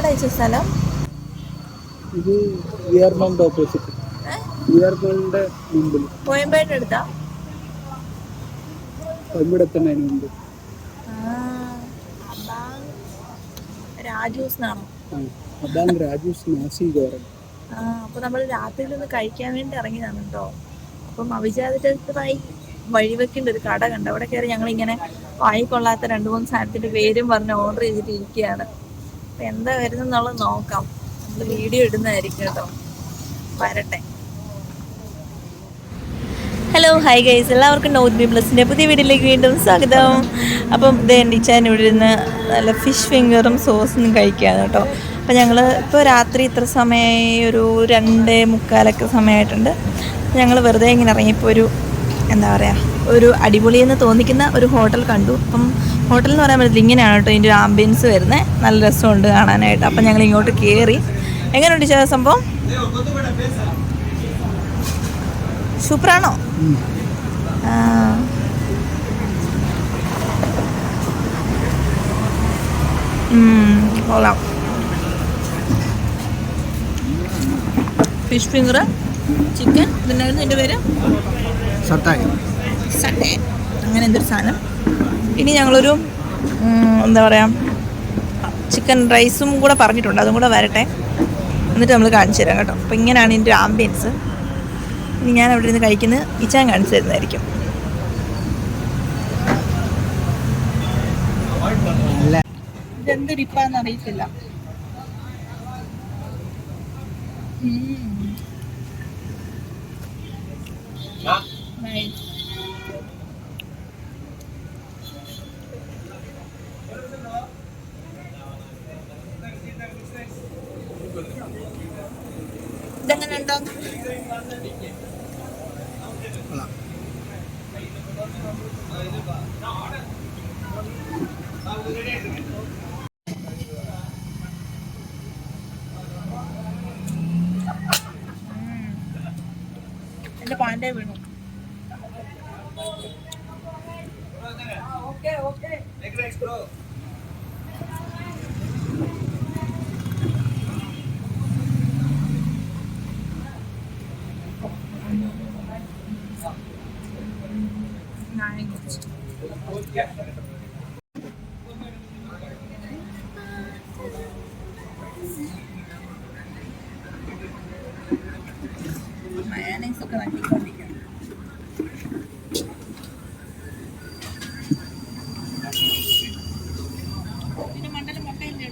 എവിടെ വെച്ച സ്ഥലം? ഇത് ഇയർമൗണ്ട് ഓപ്പോസിറ്റ് വിയർമോളിന്റെ മുമ്പിൽ. കോയമ്പേട് എടുത്താ ഇവിടെ തന്നെ മുമ്പ് രാജൂസ് എന്നാണോ ആ, അതാണ് രാജൂസ് നാസി ഗോറൻ അപ്പൊ നമ്മൾ രാത്രിയിൽ ഒന്ന് കഴിക്കാൻ വേണ്ടി ഇറങ്ങിയതാണ് കേട്ടോ അപ്പം അവിചാരിതമായി വഴിവെക്കേണ്ട ഒരു കട കണ്ട് അവിടെ കയറി ഞങ്ങൾ ഇങ്ങനെ വായിക്കൊള്ളാത്ത രണ്ടു മൂന്ന് സാധനത്തിന്റെ പേരും പറഞ്ഞ് ഓർഡർ ചെയ്തിട്ട് ഇരിക്കുകയാണ്. അപ്പൊ എന്താ വരുന്നെന്നുള്ളത് നോക്കാം. നമ്മൾ വീഡിയോ ഇടുന്നതായിരിക്കും കേട്ടോ. വരട്ടെ. ഹലോ ഹായ് ഗൈസ് എല്ലാവർക്കും നോട്ട് ബി പ്ലസിന്റെ പുതിയ വീഡിയോയിലേക്ക് വീണ്ടും സ്വാഗതം. അപ്പം ഇത് എന്റെ ഇച്ചാൻ ഇവിടെ ഇരുന്ന് നല്ല ഫിഷ് ഫിംഗറും സോസും കഴിക്കുകയാണ് കേട്ടോ. അപ്പം ഞങ്ങൾ ഇപ്പോൾ രാത്രി ഇത്ര സമയമായി ഒരു രണ്ട് മുക്കാലൊക്കെ സമയമായിട്ടുണ്ട് ഞങ്ങൾ വെറുതെ ഇങ്ങനെ ഇറങ്ങിയപ്പോൾ ഒരു എന്താ പറയുക ഒരു അടിപൊളിയെന്ന് തോന്നിക്കുന്ന ഒരു ഹോട്ടൽ കണ്ടു. അപ്പം ഹോട്ടൽ എന്ന് പറയാൻ പറ്റില്ല ഇങ്ങനെയാണ് കേട്ടോ ഇതിന്റെ ഒരു ആംബിയൻസ് വരുന്നത്. നല്ല രസമുണ്ട് കാണാനായിട്ട്. അപ്പം ഞങ്ങൾ ഇങ്ങോട്ട് കയറി എങ്ങനെയുണ്ട് ചേട്ടാ സംഭവം? സൂപ്പറാണോ? കൊള്ളാം. ഫിഷ് ഫിംഗർ ചിക്കൻ പിന്നെ എന്റെ പേര്? സത്തായി. അങ്ങനെ എന്തൊരു സാധനം? ഇനി ഞങ്ങളൊരു എന്താ പറയുക ചിക്കൻ റൈസും കൂടെ പറഞ്ഞിട്ടുണ്ട്. അതും കൂടെ വരട്ടെ. എന്നിട്ട് നമ്മൾ കാണിച്ചു തരാം കേട്ടോ. അപ്പോൾ ഇങ്ങനെയാണ് ഇതിന്റെ ആംബിയൻസ് ഇനി ഞാൻ അവിടെ ഇരുന്ന് കഴിക്കുന്നത് ഇച്ചാൻ കാണിച്ചു തരുന്നതായിരിക്കും. ഇതെന്ത് അറിയത്തില്ല. ഇതെങ്ങനെ ഉണ്ടോ എന്റെ പാൻഡേ വീണു. Nice. മയോണൈസ് ഒക്കെ നട്ടിക്കൊണ്ടിരിക്കണം പിന്നെ മണ്ടൽ മുട്ടയില്ലേ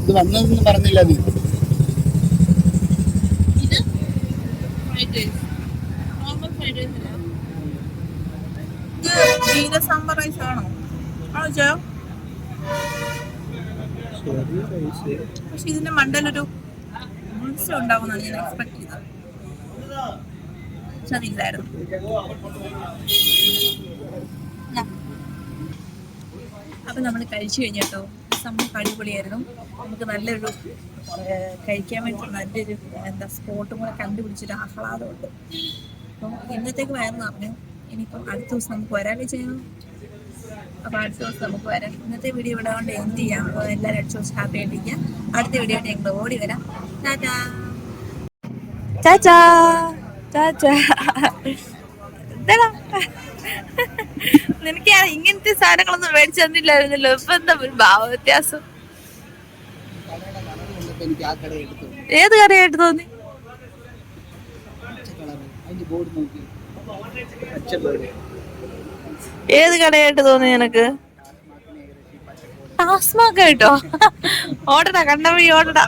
ഇത് വന്നതെന്ന് പറഞ്ഞില്ല നീ. ജീര സാമ്പാർ റൈസ് ആണോ? ആണോ ചോ പക്ഷെ ഇതിന്റെ മണ്ടലൊരു ഉത്സവം ഉണ്ടാവുമെന്നാണ് ഞാൻ എക്സ്പെക്ട് ചെയ്തത്. പക്ഷെ അതില്ലായിരുന്നു അപ്പൊ നമ്മൾ കഴിച്ചു കഴിഞ്ഞിട്ടോ? സംഭവം അടിപൊളിയായിരുന്നു. നമുക്ക് നല്ലൊരു കഴിക്കാൻ വേണ്ടി നല്ലൊരു എന്താ സ്പോട്ടും കൂടെ കണ്ടുപിടിച്ചൊരു ആഹ്ലാദമുണ്ട്. അപ്പം ഇന്നത്തേക്ക് വയറെന്ന് പറഞ്ഞു ഇനിയിപ്പം അടുത്ത ദിവസം നമുക്ക് വരാനേ ചെയ്യണം അപ്പോൾ അടുത്ത ദിവസം നമുക്ക് വരാം. ഇന്നത്തെ വീഡിയോ ഇവിടെ കൊണ്ട് എൻഡ് ചെയ്യാം. അപ്പോൾ എല്ലാവരും അടിച്ചു ഹാപ്പി ആയിട്ടിരിക്കാം അടുത്ത വീഡിയോ ഞങ്ങൾ ഓടി വരാം. ടാറ്റാ. ചാച്ചാ ചാച്ചാ എന്താടാ നിനക്ക് ഇങ്ങനത്തെ സാധനങ്ങളൊന്നും മേടിച്ചു തന്നില്ലായിരുന്നല്ലോ. ഇപ്പൊ എന്താ ഒരു ഭാവ വ്യത്യാസം? ഏത് കറിയായിട്ട് തോന്നി? ഏത് കടയായിട്ട് തോന്നി നിനക്ക്? ടാസ്മാക്ക് കേട്ടോ. ഓടടാ കണ്ട വഴി ഓടടാ.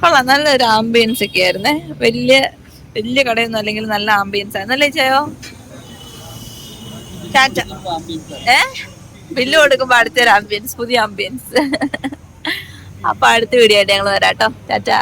കൊള്ളാം നല്ലൊരു ആംബിയൻസ് ഒക്കെ ആയിരുന്നേ. വലിയ വലിയ കടയൊന്നും അല്ലെങ്കിൽ നല്ല ആംബിയൻസ് അല്ലേ ചെയ്യോ ടാറ്റ ഏ? ബില്ല് കൊടുക്കുമ്പോ അടുത്തൊരു ആംബിയൻസ് പുതിയ ആംബിയൻസ് അപ്പൊ അടുത്ത വീഡിയോ ആയിട്ട് ഞങ്ങൾ വരാട്ടോ. ടാറ്റാ